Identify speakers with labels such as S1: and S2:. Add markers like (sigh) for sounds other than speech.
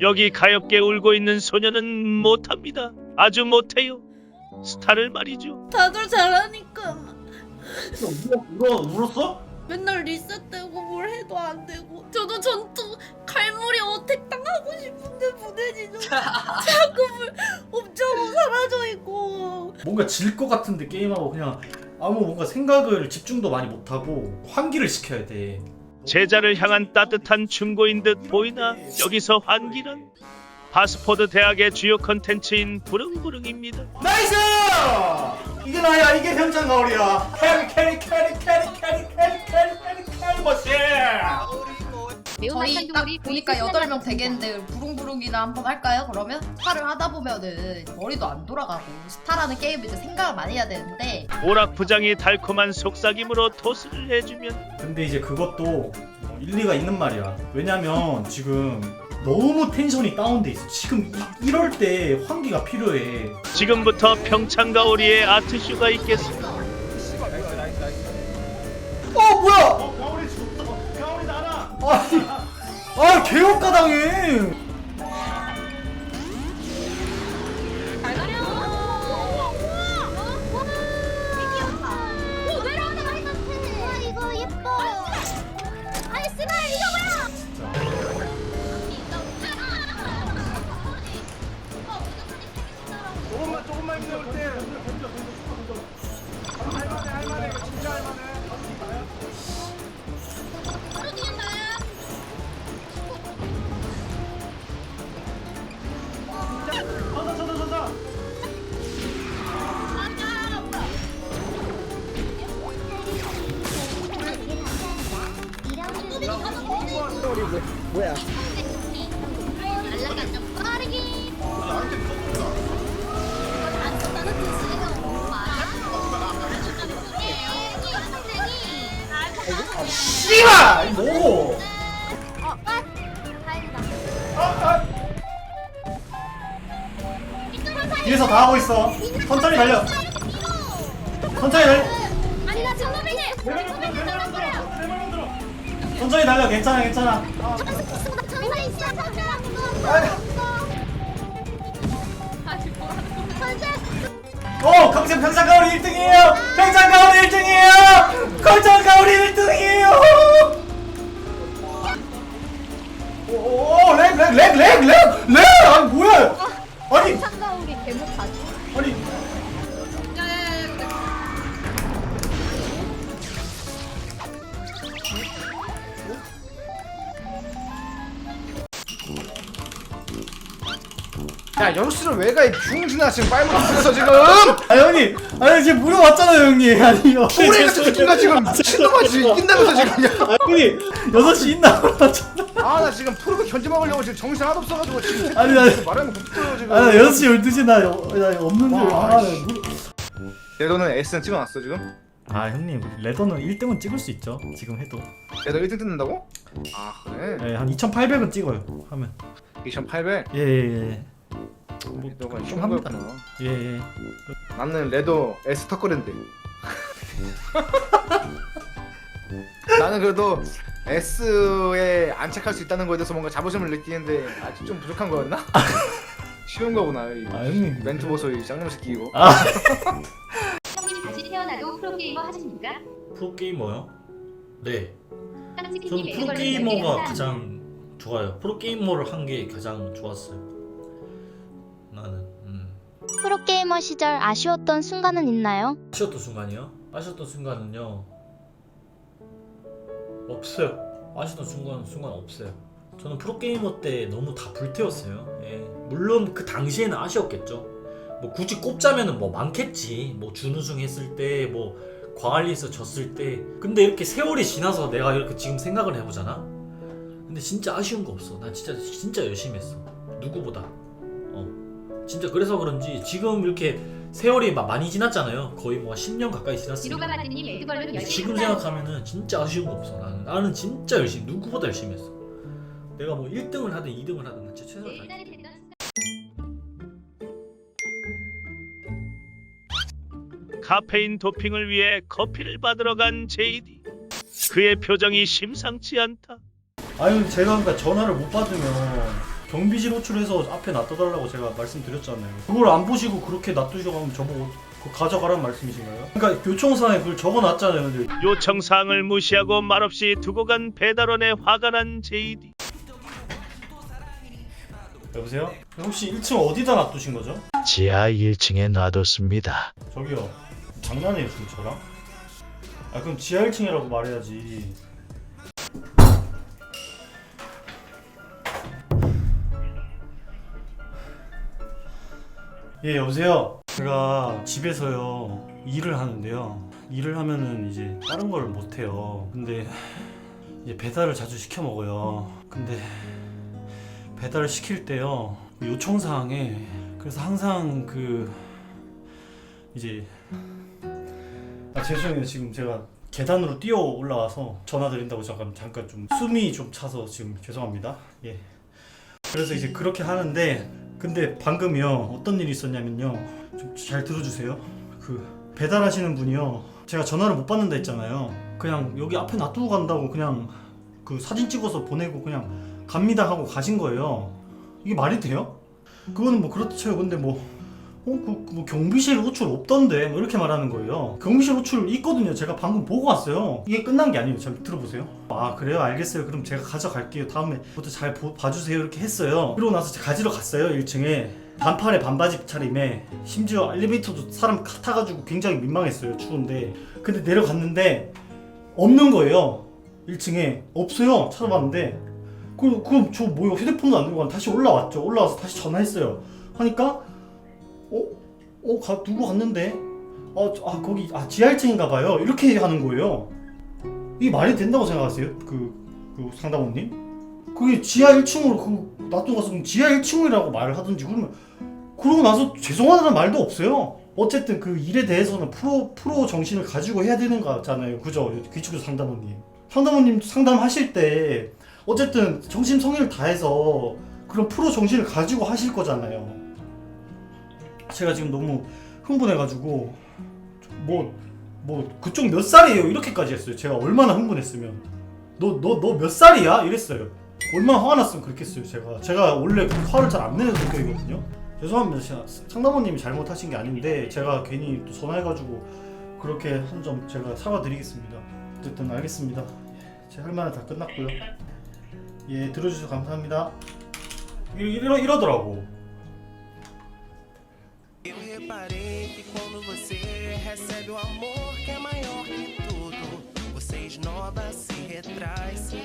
S1: 여기 가엾게 울고 있는 소녀는 못합니다. 아주 못해요. 스타를 말이죠.
S2: 다들 잘하니까
S3: 울어 울었어?
S2: 맨날 리셋되고 뭘 해도 안 되고 저도 전투 칼물이 어택 당하고 싶은데 부대지죠 자꾸 물 엄청 사라져 있고
S3: 뭔가 질 것 같은데 게임하고 그냥 아무 뭔가 생각을 집중도 많이 못하고 환기를 시켜야 돼.
S1: 제자를 향한 따뜻한 충고인 듯 보이나 여기서 환기는 바스포드 대학의 주요 컨텐츠인 부릉부릉입니다.
S3: 나이스! 이게 나야 이게 병찬 가오리야. 캐리 캐리 캐리 캐리 캐리 캐리 캐리 캐리 캐리 머신.
S2: 저희 딱 보니까 8명 되겠는데 부릉부릉이나 한번 할까요 그러면? 스타를 하다 보면은 머리도 안 돌아가고 스타라는 게임을 이제 생각을 많이 해야 되는데
S1: 오락부장이 달콤한 속삭임으로 토스를 해주면
S3: 근데 이제 그것도 일리가 있는 말이야. 왜냐면 지금 너무 텐션이 다운돼 있어. 지금 이, 이럴 때 환기가 필요해.
S1: 지금부터 평창가오리의 아트쇼가 있겠습니다.
S3: 어 뭐야? 아 개업가 당해. 뒤에서 다 하고 있어. 천천히 달려. 천천히 달려.
S4: 아니 나 선배님. 선배님
S3: 천천히 달려. 괜찮아, 괜찮아.
S4: 선배님.
S3: 어, 강진 평창가오리 1등이에요. 평창가오리 1등이에요. 평창가오리 1등이에요. 오, 렉, 렉, 렉, 렉, 렉, 렉. 아니 뭐야? 아니,
S4: 참가 우리 개못하지.
S3: 아니.
S5: 야 연수를 왜 가? 이 중신아 지금 빨리 먹었어 지금
S3: 아 형님, 아니 지금 물어봤잖아요 형님. 아니
S5: 꼬리 같은 새끼가 지금 (laughs) 신동아지 이긴다면서 지금
S3: 아 형님 6시 있나 물어봤잖아.
S5: 아 나 지금 프로그 견제 먹으려고 지금 정신 하나도 없어가지고 지금
S3: 아니, 아니.
S5: 말하는 거 못들어요 지금
S3: 아 6시 12시 나, 여- 나 없는 줄
S5: 와,
S3: 아,
S5: 씨. 돈은 S는 찍어놨어 지금
S3: 아 형님 레더는 1등은 찍을 수 있죠 지금 해도
S5: 얘도 1등 뜯는다고? 아 그래?
S3: 네, 한 2800은 찍어요 하면
S5: 2800
S3: 예예예 뭐,
S5: 너가
S3: 좀
S5: 쉬운
S3: 합니다. 예예
S5: 나는 레도 S 턱걸인데 (laughs) 나는 그래도 S에 안착할 수 있다는 거에 대해서 뭔가 자부심을 느끼는데 아직 좀 부족한 거였나? (laughs) 쉬운 거구나 이
S3: 아 형님
S5: 멘트 보소 이 쌍놈 새끼 이거
S3: 아
S6: 형님이 다시 태어나도 프로게이머 하십니까?
S7: 프로게이머요? 네. 저는 프로게이머가. 가장 좋아요. 프로게이머를 한 게 가장 좋았어요. 나는 음.
S4: 프로게이머 시절 아쉬웠던 순간은 있나요?
S7: 아쉬웠던 순간이요? 아쉬웠던 순간은요. 없어요. 아쉬웠던 순간 순간 없어요. 저는 프로게이머 때 너무 다 불태웠어요. 예. 물론 그 당시에는 아쉬웠겠죠. 뭐 굳이 꼽자면은 뭐 많겠지. 뭐 준우승 했을 때, 뭐 광안리에서 졌을 때. 근데 이렇게 세월이 지나서 내가 이렇게 지금 생각을 해보잖아. 근데 진짜 아쉬운 거 없어. 나 진짜 진짜 열심히 했어. 누구보다. 어. 진짜 그래서 그런지 지금 이렇게 세월이 막 많이 지났잖아요. 거의 뭐 10년 가까이
S6: 열심히
S7: 지금. 생각하면은 진짜 아쉬운 거 없어. 나는 나는 진짜 열심히 누구보다 열심히 했어. 내가 뭐 1등을 하든 2등을 하든 나 진짜 최선을 다했어.
S6: 되던
S1: 카페인 도핑을 위해 커피를 받으러 간 JD. 그의 표정이 심상치 않다.
S3: 아니 제가 그러니까 전화를 못 받으면 경비실 호출해서 앞에 놔둬달라고 제가 말씀드렸잖아요. 그걸 안 보시고 그렇게 놔두시고 하면 저보고 그거 가져가라는 말씀이신가요? 그러니까 요청사항에 그걸 적어놨잖아요. 근데
S1: 요청사항을 무시하고 말없이 두고 간 배달원에 화가 난 JD.
S3: 여보세요? 혹시 1층 어디다 놔두신 거죠?
S1: 지하 1층에 놔뒀습니다.
S3: 저기요. 장난이에요 지금 저랑? 아 그럼 지하 1층이라고 말해야지. 예 여보세요. 제가 집에서요 일을 하는데요. 일을 하면은 이제 다른 걸 못 해요. 근데 이제 배달을 자주 시켜 먹어요. 근데 배달을 시킬 때요 요청 사항에 그래서 항상 그 이제 아 죄송해요 지금 제가 계단으로 뛰어 올라와서 전화 드린다고 잠깐 잠깐 좀 숨이 좀 차서 지금 죄송합니다 예 그래서 이제 그렇게 하는데 근데 방금요 어떤 일이 있었냐면요. 좀 잘 들어주세요. 그 배달하시는 분이요. 제가 전화를 못 받는다 했잖아요. 그냥 여기 앞에 놔두고 간다고 그냥 그 사진 찍어서 보내고 그냥 갑니다 하고 가신 거예요. 이게 말이 돼요? 그거는 뭐 그렇죠. 근데 뭐 어, 그, 그뭐 경비실 호출 없던데 뭐 이렇게 말하는 거예요. 경비실 호출 있거든요. 제가 방금 보고 왔어요. 이게 끝난 게 아니에요. 잘 들어보세요. 아 그래요? 알겠어요. 그럼 제가 가져갈게요. 다음에부터 잘 보- 봐주세요. 이렇게 했어요. 그러고 나서 제가 가지러 갔어요. 1층에 반팔에 반바지 차림에 심지어 엘리베이터도 사람 타가지고 굉장히 민망했어요. 추운데 근데 내려갔는데 없는 거예요. 1층에 없어요. 찾아봤는데 그, 그럼 저 뭐요? 휴대폰도 안 들고 간 다시 올라왔죠. 올라와서 다시 전화했어요. 하니까 어? 어? 가, 누구 갔는데? 어, 저- 아 거기 아 지하 1층인가 봐요. 이렇게 하는 거예요. 이게 말이 된다고 생각하세요? 그, 그 상담원님? 그게 지하 1층으로 그 그럼 지하 1층이라고 말을 하든지 그러면 그러고 나서 죄송하다는 말도 없어요. 어쨌든 그 일에 대해서는 프로 프로 정신을 가지고 해야 되는 거잖아요. 그죠? 귀축조 상담원님. 상담원님 상담하실 때 어쨌든 정신 성의를 다해서 그런 프로 정신을 가지고 하실 거잖아요. 제가 지금 너무 흥분해가지고 뭐 뭐 그쪽 몇 살이에요 이렇게까지 했어요. 제가 얼마나 흥분했으면 너 너 너 몇 살이야 이랬어요. 얼마나 화가 났으면 그랬겠어요. 제가 제가 원래 그 화를 잘 안 내는 성격이거든요. 죄송합니다. 상담원님이 잘못하신 게 아닌데 제가 괜히 또 전화해가지고 그렇게 한 점 제가 사과드리겠습니다. 어쨌든 알겠습니다. 제 할 말은 다 끝났고요. 예 들어주셔서 감사합니다. 이- 이러 이러더라고.
S8: Você recebe o amor que é maior que tudo, você esnova, se retrai, se